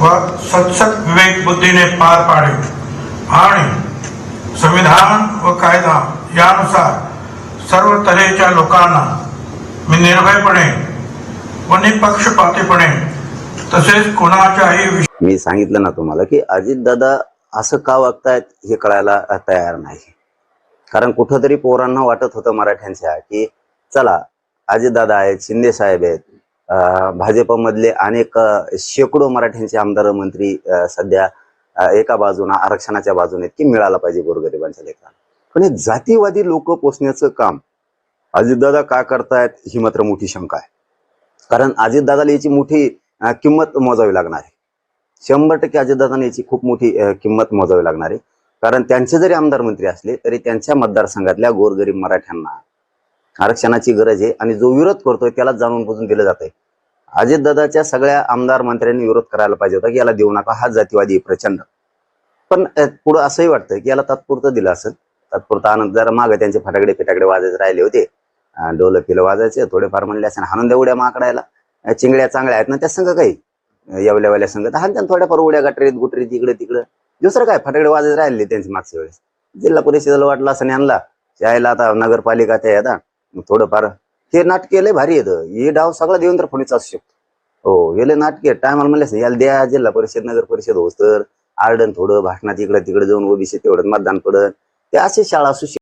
व सत्सत विवेक बुद्धीने पार पाडेल. आणि संविधान व कायदा यानुसार सर्व तऱ्हेच्या लोकांना मी निर्भयपणे व निपक्षपातीपणे तसेच कोणाच्याही मी सांगितलं ना तुम्हाला की अजितदादा असं का वागतायत हे कळायला तयार नाही. कारण कुठंतरी पोरांना वाटत होतं मराठ्यांच्या की चला अजितदादा आहेत शिंदे साहेब आहेत भाजपमधले अनेक शेकडो मराठ्यांचे आमदार मंत्री सध्या एका बाजूने आरक्षणाच्या बाजूने की मिळाला पाहिजे गोरगरिबांच्या लेकरांना पण हे जातीवादी लोक पोचण्याचं काम अजितदादा का करतायत ही मात्र मोठी शंका आहे. कारण अजितदादाला याची मोठी किंमत मोजावी लागणार आहे. शंभर टक्के अजितदादाने याची खूप मोठी किंमत मोजावी लागणार आहे. कारण त्यांचे जरी आमदार मंत्री असले तरी त्यांच्या मतदारसंघातल्या गोरगरीब मराठ्यांना आरक्षणाची गरज आहे आणि जो विरोध करतोय त्याला जाणून बुजून दिलं जात आहे अजितदादाच्या सगळ्या आमदार मंत्र्यांनी विरोध करायला पाहिजे होता की याला देऊ नका हा जातीवादी आहे प्रचंड. पण पुढं असंही वाटतं की याला तात्पुरतं दिलं असेल. तात्पुरता आनंद जरा मागे त्यांचे फटाकडे फिटाकडे वाजायचे राहिले होते. अं, डोलं पिलं वाजायचे थोडेफार म्हणले असेल हानंद एवढ्या उड्या माकडायला. चिंगड्या चांगल्या आहेत ना त्या संघ काही. यावल्यावाल्या संघ तर त्यांना थोड्याफार उड्या गटरीत गुटरीत इकडे तिकडे. दुसरं काय फटाकडे वाजत राहिले त्यांचे मागच्या वेळेस. जिल्हा परिषदेला वाटलं असं आणला. यायला आता नगरपालिका ते आता. मग थोडंफार. हे नाटके लय भारी येतं हे डाव सगळा देवेंद्र फडणवीस असू शकतो. हो हे लय नाटके टायमाला म्हणले याला द्या जिल्हा परिषद नगर परिषद होस तर. आरडन थोडं भाषणात इकडं तिकडे जाऊन ओबीसी तेवढं मतदान पडत ते अशी शाळा असू